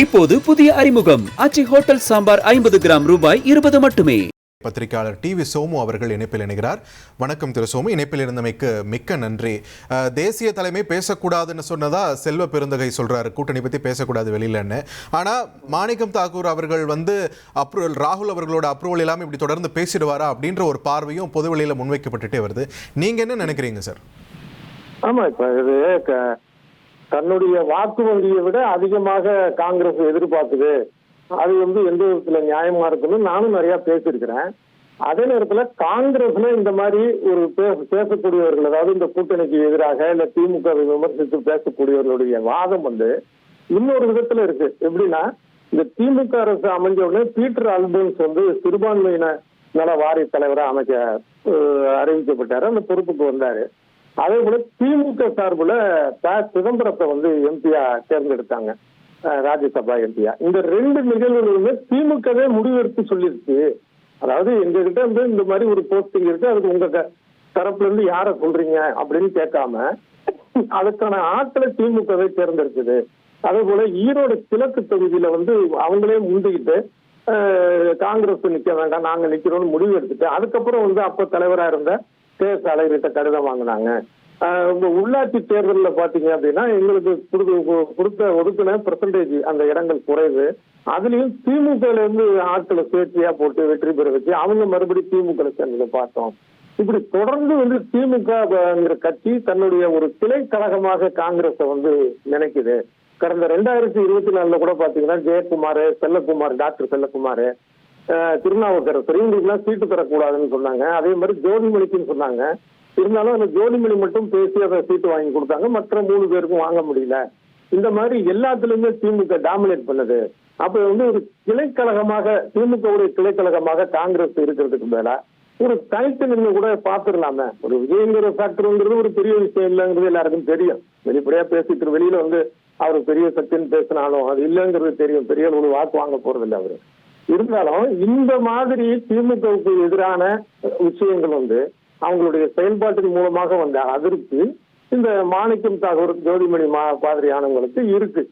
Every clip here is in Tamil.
இப்போது புதிய அறிமுகம். அச்சி ஹோட்டல் சாம்பார் ஐம்பது கிராம் ரூபாய் இருபது மட்டுமே. பத்திரிகையாளர் டி வி சோமு அவர்கள் இணைப்பில் இணைகிறார். வணக்கம் திரு சோமு இணைப்பில் இருந்தமைக்கு மிக்க நன்றி. தேசிய தலைமை பேசக்கூடாதுன்னு சொன்னதா செல்வ பெருந்தகை சொல்றாரு. கூட்டணி பத்தி பேசக்கூடாது வெளியிலன்னு. ஆனா மாணிக்கம் தாக்கூர் அவர்கள் வந்து அப்ரூவல் ராகுல் அவர்களோட அப்ரூவல் இல்லாம இப்படி தொடர்ந்து பேசிடுவாரா அப்படின்ற ஒரு பார்வையும் பொதுவெளியில முன்வைக்கப்பட்டுட்டே வருது. நீங்க என்ன நினைக்கிறீங்க சார்? ஆமா இப்ப தன்னுடைய வாக்கு வங்கியை விட அதிகமாக காங்கிரஸ் எதிர்பார்க்குது. அது வந்து எந்த விதத்துல நியாயமா இருக்குன்னு நானும் நிறைய பேசியிருக்கிறேன். அதே நேரத்துல காங்கிரஸ்ல இந்த மாதிரி ஒரு பேசக்கூடியவர்கள் அதாவது இந்த கூட்டணிக்கு எதிராக இல்ல திமுக விமர்சித்து பேசக்கூடியவர்களுடைய வாதம் வந்து இன்னொரு விதத்துல இருக்கு. எப்படின்னா இந்த திமுக அரசு அமைஞ்ச உடனே பீட்டர் அல்பன்ஸ் வந்து சிறுபான்மையின நல வாரிய தலைவராக அமைக்க அறிவிக்கப்பட்டாரு. அந்த பொறுப்புக்கு வந்தாரு. அதே போல திமுக சார்பில் ப. சிதம்பரத்தை வந்து எம்பியா தேர்ந்தெடுத்தாங்க. ராஜ்யசபா எம்பியா. இந்த ரெண்டு நிகழ்வுகளுமே திமுகவே முடிவெடுத்து சொல்லியிருக்கு அதாவது எங்ககிட்ட வந்து இந்த மாதிரி ஒரு போஸ்டிங் இருக்கு. அதுக்கு உங்க க- தரப்புல இருந்து யார சொல்றீங்க அப்படின்னு கேட்காம அதுக்கான ஆட்களை திமுகவே தேர்ந்தெடுக்குது அதே போல ஈரோடு கிழக்கு தொகுதியில வந்து அவங்களே முந்திக்கிட்டு காங்கிரஸ் நிக்க வேண்டாம் நாங்க நிக்கிறோம்னு முடிவு எடுத்துட்டு அதுக்கப்புறம் வந்து அப்ப தலைவரா இருந்த தேச எஸ் கடிதம் வாங்கினாங்க. உள்ளாட்சி தேர்தலில் பார்த்தீங்க அப்படின்னா எங்களுக்கு கொடுத்த ஒதுக்கின பெர்சன்டேஜ் அந்த இடங்கள் குறைவு. அதுலயும் திமுக இருந்து ஆட்களை சேர்த்தியா போட்டு வெற்றி பெற வச்சு அவங்க மறுபடியும் திமுக சேர்ந்ததை பார்த்தோம். இப்படி தொடர்ந்து வந்து திமுகங்கிற கட்சி தன்னுடைய ஒரு கிளை கழகமாக காங்கிரஸை வந்து நினைக்குது. கடந்த ரெண்டாயிரத்தி இருபத்தி நாலுல கூட பாத்தீங்கன்னா ஜெயக்குமார் செல்லக்குமார் டாக்டர் செல்லக்குமார் திருநாவுக்கரசர். இவங்களுக்குலாம் சீட்டு தரக்கூடாதுன்னு சொன்னாங்க. அதே மாதிரி ஜோதிமணிக்குன்னு சொன்னாங்க. இருந்தாலும் அந்த ஜோதிமணி மட்டும் பேசி அதை சீட்டு வாங்கி கொடுத்தாங்க. மற்ற மூணு பேருக்கும் வாங்க முடியல. இந்த மாதிரி எல்லாத்துலயுமே திமுக டாமினேட் பண்ணுது. அப்ப வந்து ஒரு கிளைக்கழகமாக திமுகவுடைய கிளைக்கழகமாக காங்கிரஸ் இருக்கிறதுக்கு மேல ஒரு தனித்து நின்று கூட பாத்துடலாமே ஒரு விஜயங்கிற ஃபேக்டருங்கிறது ஒரு பெரிய விஷயம் இல்லைங்கிறது எல்லாருக்கும் தெரியும். வெளிப்படையா பேசிட்டு வெளியில வந்து அவர் பெரிய சக்தின்னு பேசினாலும் அது இல்லைங்கிறது தெரியும். பெரிய ஒரு வாக்கு வாங்க போறது இல்லை அவரு. இருந்தாலும் இந்த மாதிரி திமுகவுக்கு எதிரான விஷயங்கள் வந்து அவங்களுடைய செயல்பாட்டின் மூலமாக வந்த அதிருப்தி இந்த மாணிக்கம் தாகூர் ஜோதிமணி மா பாதிரியானவங்களுக்கு இருக்கு.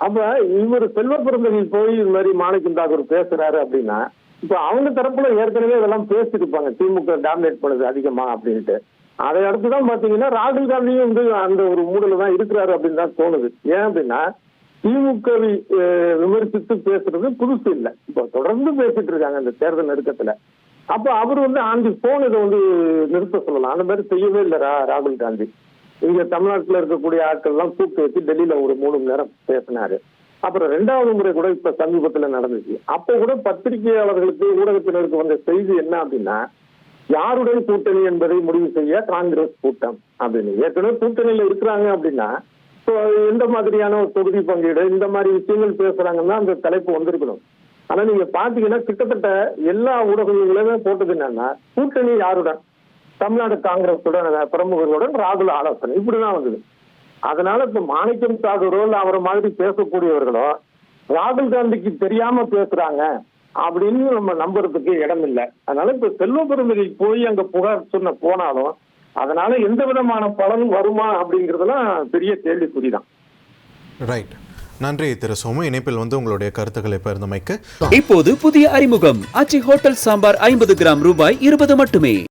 அப்ப இவர் செல்வ பிறந்தவர்கள் போய் இது மாதிரி மாணிக்கம் தாகூர் பேசுறாரு அப்படின்னா இப்ப அவங்க தரப்புல ஏற்கனவே இதெல்லாம் பேசிருப்பாங்க திமுக டாமினேட் பண்ணுது அதிகமா அப்படின்ட்டு. அதை அடுத்துதான் பாத்தீங்கன்னா ராகுல் காந்தியும் வந்து அந்த ஒரு மூடல தான் இருக்கிறாரு அப்படின்னு தான் தோணுது. ஏன் அப்படின்னா திமுகவை விமர்சித்து பேசுறது புதுசு இல்லை. இப்போ தொடர்ந்து பேசிட்டு இருக்காங்க இந்த தேர்தல் நெருக்கத்துல. அப்ப அவர் வந்து ஆண்டி போன் இதை வந்து நிறுத்த சொல்லலாம். அந்த மாதிரி செய்யவே இல்லை ரா- ராகுல் காந்தி. இங்க தமிழ்நாட்டுல இருக்கக்கூடிய ஆட்கள் எல்லாம் கூப்பிட்டு வச்சு டெல்லியில ஒரு மூணு மணி நேரம் பேசினாரு. அப்புறம் ரெண்டாவது முறை கூட இப்ப சமீபத்துல நடந்துச்சு. அப்ப கூட பத்திரிகையாளர்களுக்கு ஊடகத்தினருக்கு வந்த செய்தி என்ன அப்படின்னா யாருடன் கூட்டணி என்பதை முடிவு செய்ய காங்கிரஸ் கூட்டம் அப்படின்னு. ஏற்கனவே கூட்டணியில இருக்கிறாங்க அப்படின்னா எந்த மாதிரியான ஒரு தொகுதி பங்கீடு இந்த மாதிரி விஷயங்கள் பேசுறாங்கன்னா அந்த தலைப்பு வந்திருக்கணும். ஆனா நீங்க பாத்தீங்கன்னா கிட்டத்தட்ட எல்லா ஊடகங்களுமே போட்டது என்னன்னா கூட்டணி யாருடன்? தமிழ்நாடு காங்கிரஸுடன் பிரமுகர்களுடன் ராகுல் ஆலோசனை. இப்படிதான் வந்தது. அதனால இப்ப மாணிக்கம் சாகரோ இல்ல அவரை மாதிரி பேசக்கூடியவர்களோ ராகுல் காந்திக்கு தெரியாம பேசுறாங்க அப்படின்னு நம்ம நம்புறதுக்கு இடம் இல்லை அதனால இப்ப செல்வ பெருமதி போய் அங்க புகார் சொன்ன போனாலும் அதனால எந்த விதமான பலன் வருமா அப்படிங்கறதெல்லாம் பெரிய கேள்விக்குறிதான். ரைட் நன்றி திரு சோமு. இணைப்பில் வந்து உங்களுடைய கருத்துக்களை பகிர்ந்தமைக்கு இப்போது புதிய அறிமுகம். அச்சி ஹோட்டல் சாம்பார் ஐம்பது கிராம் ரூபாய் இருபது மட்டுமே.